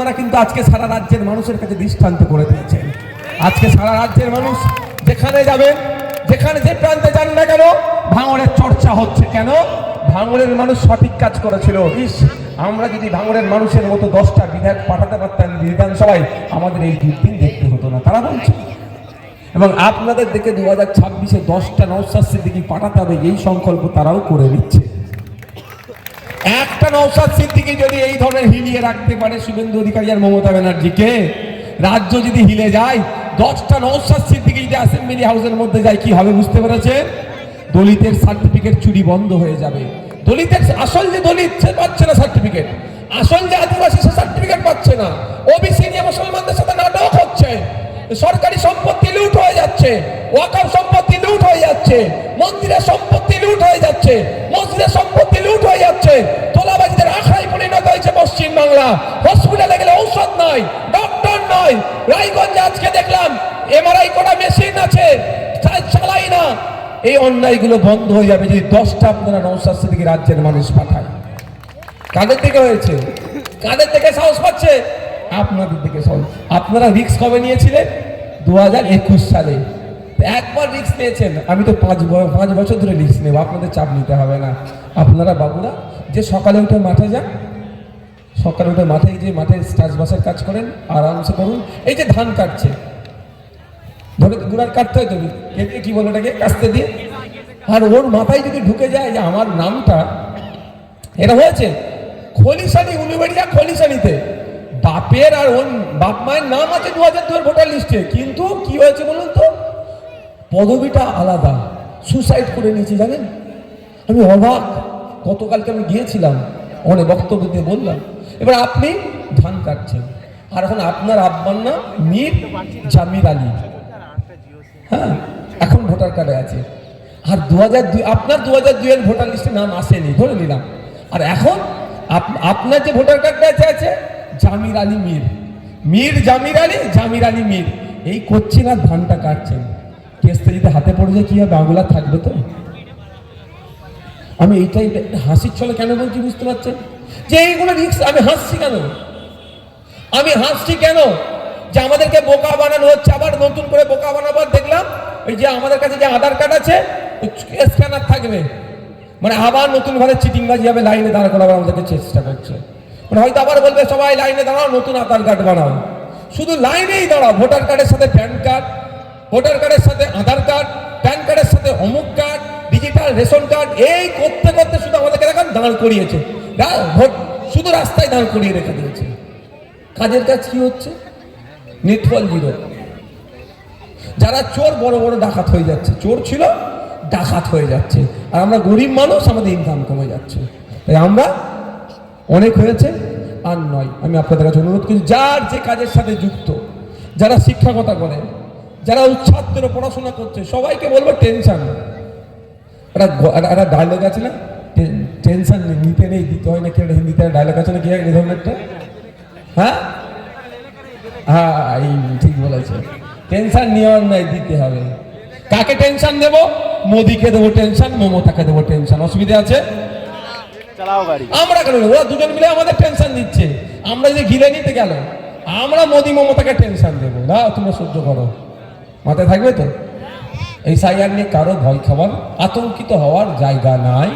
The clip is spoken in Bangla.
আপনারা কিন্তু আজকে সারা রাজ্যের মানুষের কাছে দৃষ্টান্ত করে দিয়েছেন। আজকে সারা রাজ্যের মানুষ যেখানে যাবেন যেখানে যে প্রান্তে যান না কেন, ভাঙড়ের চর্চা হচ্ছে কেন? ভাঙড়ের মানুষ সঠিক কাজ করেছিল। ইস, আমরা যদি ভাঙড়ের মানুষের মতো দশটা বিধায়ক পাঠাতে পারতাম বিধানসভায়, আমাদের এই দুর্দিন দেখতে হতো না। তারা বলছে। এবং আপনাদের দেখে দু হাজার ছাব্বিশে দশটা নৌসাদ সিদ্দিকি পাঠাতে হবে, এই সংকল্প তারাও করে নিচ্ছে। একটা নৌসাদ সিদ্দিকি যদি এই ধরনের হিলিয়ে রাখতে পারে শুভেন্দু অধিকারী আর মমতা ব্যানার্জিকে, রাজ্য যদি হিলে যায়, দশটা নৌসাদ সিদ্দিকি যদি অ্যাসেম্বলি হাউসের মধ্যে যায়, কি হবে বুঝতে পেরেছেন? দলিতের সার্টিফিকেট চুরি বন্ধ হয়ে যাবে। দলিতের আসল যে দলিত, সে পাচ্ছে না সার্টিফিকেট আসল যে আদিবাসী, সে সার্টিফিকেট পাচ্ছে না। ওবিসি নিয়ে মুসলমানদের সাথে নাটক হচ্ছে। সরকারি সম্পত্তি লুট হয়ে যাচ্ছে। ওয়াকাফ সম্পত্তি লুট হয়ে যাচ্ছে। মন্দিরের সম্পত্তি লুট হয়ে যাচ্ছে। মসজিদের সম্পত্তি তোলাবাজিদের আখড়াই পরিণত হয়েছে পশ্চিম হসপিটালে গেলে ডক্টর নয় রায়গঞ্জে আজকে দেখলাম মেশিন আছে চালাই না। এই অন্যায়গুলো বন্ধ হয়ে যাবে দশটা আপনারা রাজ্যের মানুষ পাঠায়। কাদের থেকে হয়েছে? কাদের থেকে সাহস পাচ্ছে? আপনাদের আপনারা রিক্স কবে নিয়েছিলেন? দু হাজার একুশ সালে। একবার রিক্স নিয়েছেন, আমি তো পাঁচ পাঁচ বছর ধরে রিক্স নেব, আপনাদের চাপ নিতে হবে না। আপনারা বাবুরা, যে সকালে উঠে মাঠে যান, সকালে উঠে মাঠে যে মাঠে চাষবাসের কাজ করেন, আরামসে করুন এই যে ধান কাটছে, ধরে গুড়ার কাটতে হয় তো কেটে কি বলে ওটাকে? কাস্তে দিয়ে। আর ওর মাথায় যদি ঢুকে যায় যে আমার নামটা, এটা হয়েছে খলিশানি, উলুবেড়িয়া খলিশানিতে। বাপের আর ওর বাপ মায়ের নাম আছে দু হাজার দুয়ের ভোটার লিস্টে, কিন্তু কি হয়েছে বলুন তো? পদবিটা আলাদা। সুসাইড করে নিয়েছে, জানেন? আমি অবাক। গতকালকে আমি গিয়েছিলাম, অনেক বক্তব্য দিয়ে বললাম। এবার আপনি ধান কাটছেন। আর এখন আপনার আব্বার নাম মীর জামির আলী। হ্যাঁ এখন ভোটার কার্ডে আছে। আর দু হাজার দুই, আপনার দু হাজার দুইয়ের ভোটার লিস্টে নাম আসেনি, ধরে নিলাম। আর এখন আপ- আপনার যে ভোটার কার্ডে আছে আছে জামির আলী মীর। মীর জামির আলী জামির আলী মীর। এই করছেন আর ধানটা কাটছেন। কেসটা যদি হাতে পড়ে যায়, কি হবে আঙুলা থাকবে তো? আমি এইটাই হাসির ছলে কেন বলছি বুঝতে পারছেন? যে এইগুলো রিক্স আমি হাসছি কেন? আমি হাসছি কেন? যে আমাদেরকে বোকা বানানো হচ্ছে, আবার নতুন করে বোকা বানাবার দেখলাম, ওই যে আমাদের কাছে যে আধার কার্ড আছে স্ক্যানার থাকবে। মানে আবার নতুন ভাবে চিটিংবাজি হবে, লাইনে দাঁড় করাবার আমাদেরকে চেষ্টা করছে। মানে হয়তো আবার বলবে, সবাই লাইনে দাঁড়াও, নতুন আধার কার্ড বানাও। শুধু লাইনেই দাঁড়াও, ভোটার কার্ডের সাথে প্যান কার্ড ভোটার কার্ডের সাথে আধার কার্ড, প্যান কার্ডের সাথে অমুক কার্ড, ডিজিটাল রেশন কার্ড, এই করতে করতে শুধু আমাদেরকে দেখেন দাঁড় করিয়েছে। ভোট, শুধু রাস্তায় দাঁড় করিয়ে রেখে দিয়েছে। কাজের কাজ কি হচ্ছে? নেটওয়াল জিরো। যারা চোর বড় বড় ডাকাত হয়ে যাচ্ছে, চোর ছিল, ডাকাত হয়ে যাচ্ছে। আর আমরা গরিব মানুষ, আমাদের ইনকাম কমে যাচ্ছে। তাই আমরা অনেক হয়েছে, আর নয়। আমি আপনাদের কাছে অনুরোধ করি, যার যে কাজের সাথে যুক্ত, যারা শিক্ষকতা করেন যারা উচ্ছাত্র পড়াশোনা করছে সবাইকে বলব টেনশন একটা ডায়লগ আছে না? টেনশন নিতে নেই দিতে হয় না কি একটা হিন্দিতে ডায়লগ আছে না কি এই ধরনের একটা? হ্যাঁ? হ্যাঁ এই ঠিক বলেছে। টেনশন নেওয়ার নাই দিতে হবে। কাকে টেনশন দেব? মোদিকে দেবো টেনশন মমতাকে দেবো টেনশন অসুবিধা আছে? আমরা কেন? ওরা দুজন মিলে আমাদের টেনশন দিচ্ছে। আমরা যে ঘিরে নিতে গেল আমরা মোদি মমতাকে টেনশন দেবো। না তোমরা সহ্য করো। মাথায় থাকবে তো? এই সাইয়ার নিয়ে কারও ভয় খাওয়ার আতঙ্কিত হওয়ার জায়গা নাই।